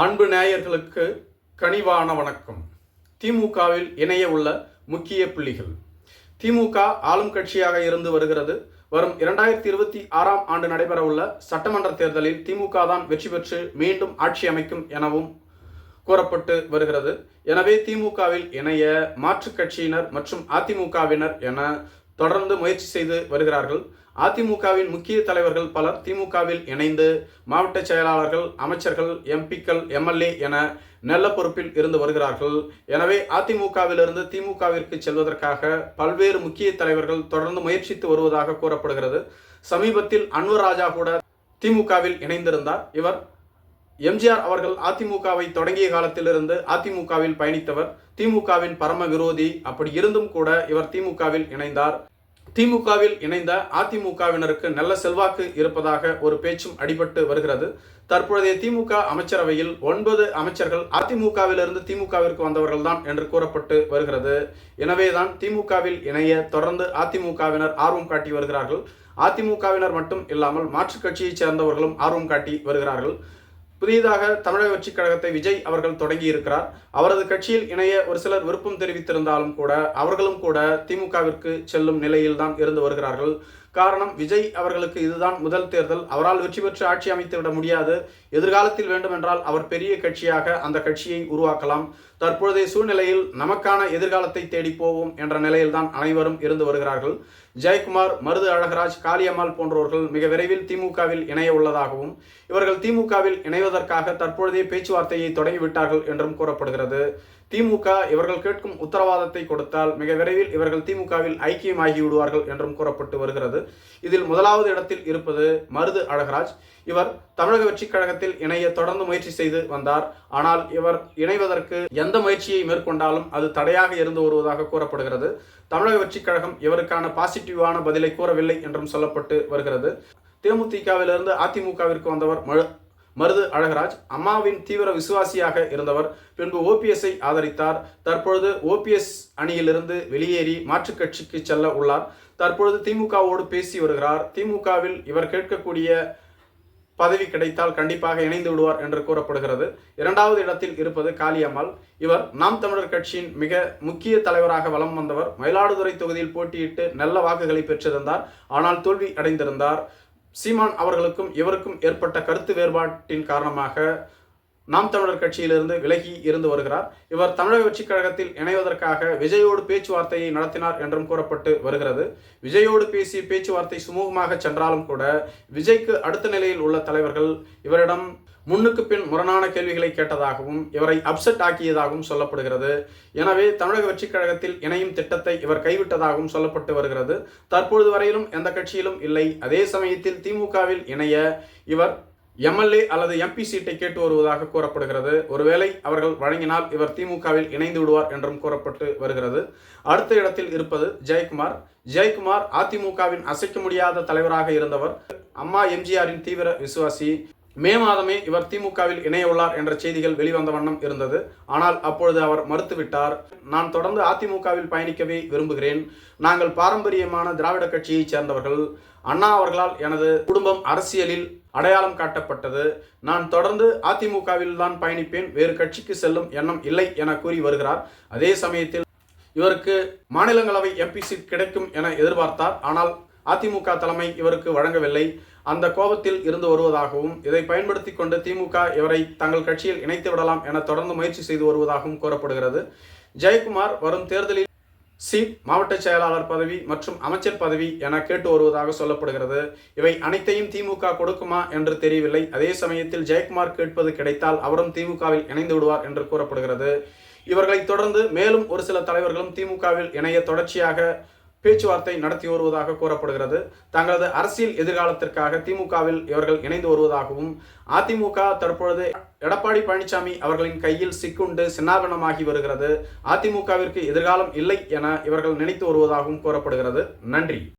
அன்பு நேயர்களுக்கு கனிவான வணக்கம். திமுகவில் இணைய உள்ள முக்கிய புள்ளிகள். திமுக ஆளும் கட்சியாக இருந்து வருகிறது. வரும் இரண்டாயிரத்தி இருபத்தி ஆறாம் ஆண்டு நடைபெறவுள்ள சட்டமன்ற தேர்தலில் திமுக தான் வெற்றி பெற்று மீண்டும் ஆட்சி அமைக்கும் எனவும் கூறப்பட்டு வருகிறது. எனவே திமுகவில் இணைய மாற்றுக் கட்சியினர் மற்றும் அதிமுகவினர் என தொடர்ந்து முயற்சி செய்து வருகிறார்கள். அதிமுகவின் முக்கிய தலைவர்கள் பலர் திமுகவில் இணைந்து மாவட்ட செயலாளர்கள் அமைச்சர்கள் எம்பிக்கள் எம்எல்ஏ என நல்ல பொறுப்பில் இருந்து வருகிறார்கள். எனவே அதிமுகவிலிருந்து திமுகவிற்கு செல்வதற்காக பல்வேறு முக்கிய தலைவர்கள் தொடர்ந்து முயற்சித்து வருவதாக கூறப்படுகிறது. சமீபத்தில் அன்வர் ராஜா கூட திமுகவில் இணைந்திருந்தார். இவர் எம்ஜிஆர் அவர்கள் அதிமுகவை தொடங்கிய காலத்திலிருந்து அதிமுகவில் பயணித்தவர். திமுகவின் பரம விரோதி அப்படி இருந்தும் கூட இவர் திமுகவில் இணைந்தார். திமுகவில் இணைந்த அதிமுகவினருக்கு நல்ல செல்வாக்கு இருப்பதாக ஒரு பேச்சும் அடிபட்டு வருகிறது. தற்பொழுதைய திமுக அமைச்சரவையில் ஒன்பது அமைச்சர்கள் அதிமுகவிலிருந்து திமுகவிற்கு வந்தவர்கள் தான் என்று கூறப்பட்டு வருகிறது. எனவேதான் திமுகவில் இணைய தொடர்ந்து அதிமுகவினர் ஆர்வம் காட்டி வருகிறார்கள். அதிமுகவினர் மட்டும் இல்லாமல் மாற்றுக் கட்சியைச் சேர்ந்தவர்களும் ஆர்வம் காட்டி வருகிறார்கள். புதிதாக தமிழக வெற்றிக் கழகத்தை விஜய் அவர்கள் தொடங்கி இருக்கிறார் அவரது கட்சியில் இணைய ஒரு சிலர் விருப்பம் தெரிவித்திருந்தாலும் கூட அவர்களும் கூட திமுகவிற்கு செல்லும் நிலையில் தான் இருந்து வருகிறார்கள். காரணம் விஜய் அவர்களுக்கு இதுதான் முதல் தேர்தல். அவரால் வெற்றி பெற்று ஆட்சி அமைத்து விட முடியாது. எதிர்காலத்தில் வேண்டுமென்றால் அவர் பெரிய கட்சியாக அந்த கட்சியை உருவாக்கலாம். தற்பொழுதைய சூழ்நிலையில் நமக்கான எதிர்காலத்தை தேடி போவோம் என்ற நிலையில்தான் அனைவரும் இருந்து வருகிறார்கள். ஜெயக்குமார் மருது அழகராஜ் காளியம்மாள் போன்றவர்கள் மிக விரைவில் திமுகவில் இணைய உள்ளதாகவும் இவர்கள் திமுகவில் இணைவதற்காக தற்பொழுதைய பேச்சுவார்த்தையை தொடங்கிவிட்டார்கள் என்றும் கூறப்படுகிறது. திமுக இவர்கள் கேட்கும் உத்தரவாதத்தை கொடுத்தால் மிக விரைவில் இவர்கள் திமுகவில் ஐக்கியமாகி விடுவார்கள் என்றும் கூறப்பட்டு வருகிறது. இதில் முதலாவது இடத்தில் இருப்பது மருது அழகராஜ். இவர் தமிழக வெற்றிக் கழகத்தில் இணைய தொடர்ந்து முயற்சி செய்து வந்தார். ஆனால் இவர் இணைவதற்கு எந்த முயற்சியை மேற்கொண்டாலும் அது தடையாக இருந்து வருவதாக கூறப்படுகிறது. தமிழக வெற்றிக் கழகம் இவருக்கான பாசிட்டிவான பதிலை கூறவில்லை என்றும் சொல்லப்பட்டு வருகிறது. தேமுதிகவிலிருந்து அதிமுகவிற்கு வந்தவர் மருது அழகராஜ் அம்மாவின் தீவிர விசுவாசியாக இருந்தவர் பின்பு ஓபிஎஸ்ஐ ஆதரித்தார். தற்பொழுது ஓபிஎஸ் அணியிலிருந்து வெளியேறி மாற்றுக் கட்சிக்கு செல்ல உள்ளார். தற்பொழுது திமுகவோடு பேசி வருகிறார். திமுகவில் இவர் கேட்கக்கூடிய பதவி கிடைத்தால் கண்டிப்பாக இணைந்து விடுவார் என்று கூறப்படுகிறது. இரண்டாவது இடத்தில் இருப்பது காளியம்மாள். இவர் நாம் தமிழர் கட்சியின் மிக முக்கிய தலைவராக வலம் வந்தவர். மயிலாடுதுறை தொகுதியில் போட்டியிட்டு நல்ல வாக்குகளை பெற்றிருந்தார். ஆனால் தோல்வி அடைந்திருந்தார். சீமான் அவர்களுக்கும் இவருக்கும் ஏற்பட்ட கருத்து வேறுபாட்டின் காரணமாக நாம் தமிழர் கட்சியிலிருந்து விலகி இருந்து வருகிறார். இவர் தமிழக வெற்றிக் கழகத்தில் இணைவதற்காக விஜயோடு பேச்சுவார்த்தையை நடத்தினார் என்றும் கூறப்பட்டு வருகிறது. விஜயோடு பேசி பேச்சுவார்த்தை சுமூகமாக சென்றாலும் கூட விஜய்க்கு அடுத்த நிலையில் உள்ள தலைவர்கள் இவரிடம் முன்னுக்கு பின் முரணான கேள்விகளை கேட்டதாகவும் இவரை அப்செட் ஆக்கியதாகவும் சொல்லப்படுகிறது. எனவே தமிழக வெற்றிக் கழகத்தில் இணையும் திட்டத்தை இவர் கைவிட்டதாகவும் சொல்லப்பட்டு வருகிறது. தற்பொழுது வரையிலும் எந்த கட்சியிலும் இல்லை. அதே சமயத்தில் திமுகவில் இணைய இவர் எம்எல்ஏ அல்லது எம்பி சீட்டை கேட்டு வருவதாக கூறப்படுகிறது. ஒருவேளை அவர்கள் வழங்கினால் இவர் திமுகவில் இணைந்து விடுவார் என்றும் கூறப்பட்டு வருகிறது. அடுத்த இடத்தில் இருப்பது ஜெயக்குமார். ஜெயக்குமார் அதிமுகவின் அசைக்க முடியாத தலைவராக இருந்தவர். அம்மா எம்ஜிஆரின் தீவிர விசுவாசி. மே மாதமே இவர் திமுகவில் இணைய உள்ளார் என்ற செய்திகள் வெளிவந்த வண்ணம் இருந்தது. ஆனால் அப்பொழுது அவர் மறுத்துவிட்டார். நான் தொடர்ந்து அதிமுகவில் பயணிக்கவே விரும்புகிறேன். நாங்கள் பாரம்பரியமான திராவிட கட்சியைச் சேர்ந்தவர்கள். அண்ணா அவர்களால் எனது குடும்பம் அரசியலில் அடையாளம் காட்டப்பட்டது. நான் தொடர்ந்து அதிமுகவில் தான் பயணிப்பேன். வேறு கட்சிக்கு செல்லும் எண்ணம் இல்லை என கூறி வருகிறார். அதே சமயத்தில் இவருக்கு மாநிலங்களவை எம்பி சீட் கிடைக்கும் என எதிர்பார்த்தார். ஆனால் அதிமுக தலைமை இவருக்கு வழங்கவில்லை. அந்த கோபத்தில் இருந்து வருவதாகவும் இதை பயன்படுத்தி கொண்டு திமுக இவரை தங்கள் கட்சியில் இணைத்து விடலாம் என தொடர்ந்து முயற்சி செய்து வருவதாகவும் கூறப்படுகிறது. ஜெயக்குமார் வரும் தேர்தலில் சி மாவட்ட செயலாளர் பதவி மற்றும் அமைச்சர் பதவி என கேட்டு வருவதாக சொல்லப்படுகிறது. இவை அனைத்தையும் திமுக கொடுக்குமா என்று தெரியவில்லை. அதே சமயத்தில் ஜெயக்குமார் கேட்பது கிடைத்தால் அவரும் திமுகவில் இணைந்து விடுவார் என்று கூறப்படுகிறது. இவர்களை தொடர்ந்து மேலும் ஒரு சில தலைவர்களும் திமுகவில் இணைய தொடர்ச்சியாக பேச்சுவார்த்தை நடத்தி வருவதாக கூறப்படுகிறது. தங்களது அரசியல் எதிர்காலத்திற்காக திமுகவில் இவர்கள் இணைந்து வருவதாகவும் அதிமுக தற்பொழுது எடப்பாடி பழனிசாமி அவர்களின் கையில் சிக்குண்டு சின்னாபனமாகி வருகிறது. அதிமுகவிற்கு எதிர்காலம் இல்லை என இவர்கள் நினைத்து வருவதாகவும் கூறப்படுகிறது. நன்றி.